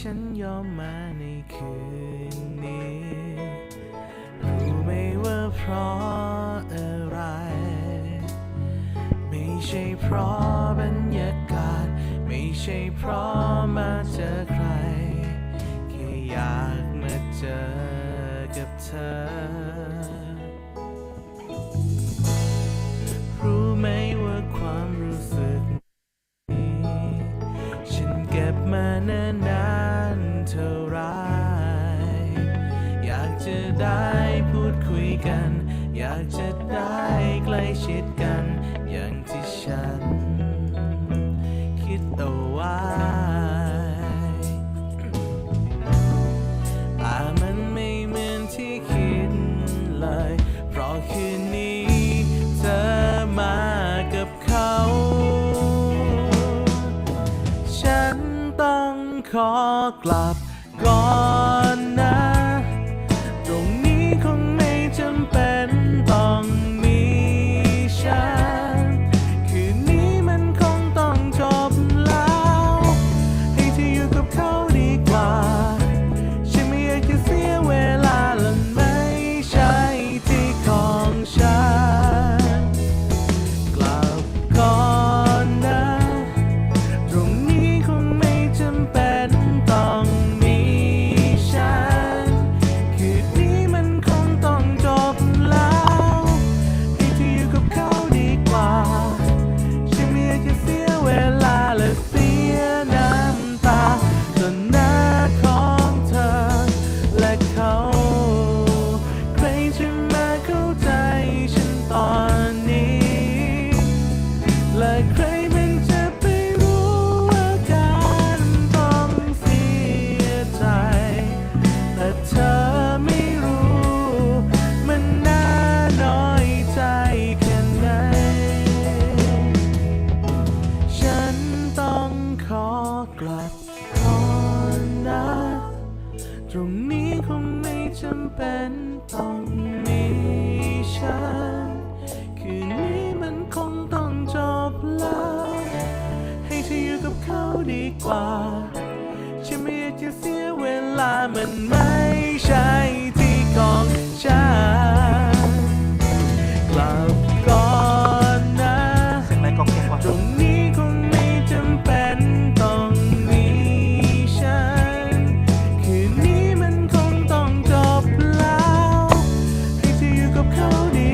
ฉันยอมมาในคืนนี้รู้ไหมว่าเพราะอะไร ไม่ใช่เพราะบรรยากาศ ไม่ใช่เพราะมาเจอใคร แค่อยากมาเจอกับเธอ ชิดกันอย่างที่ฉัน คิดเอาไว้แต่มันไม่เหมือนที่คิดเลย เพราะคืนนี้เธอมากับเขา ฉันต้องขอกลับก่อน จำเป็นต้องมีฉัน คืนนี้มันคงต้องจบแล้ว ให้เธออยู่กับเขาดีกว่า ฉันไม่อยากจะเสียเวลามันไม่ใช่ที่ของฉัน You.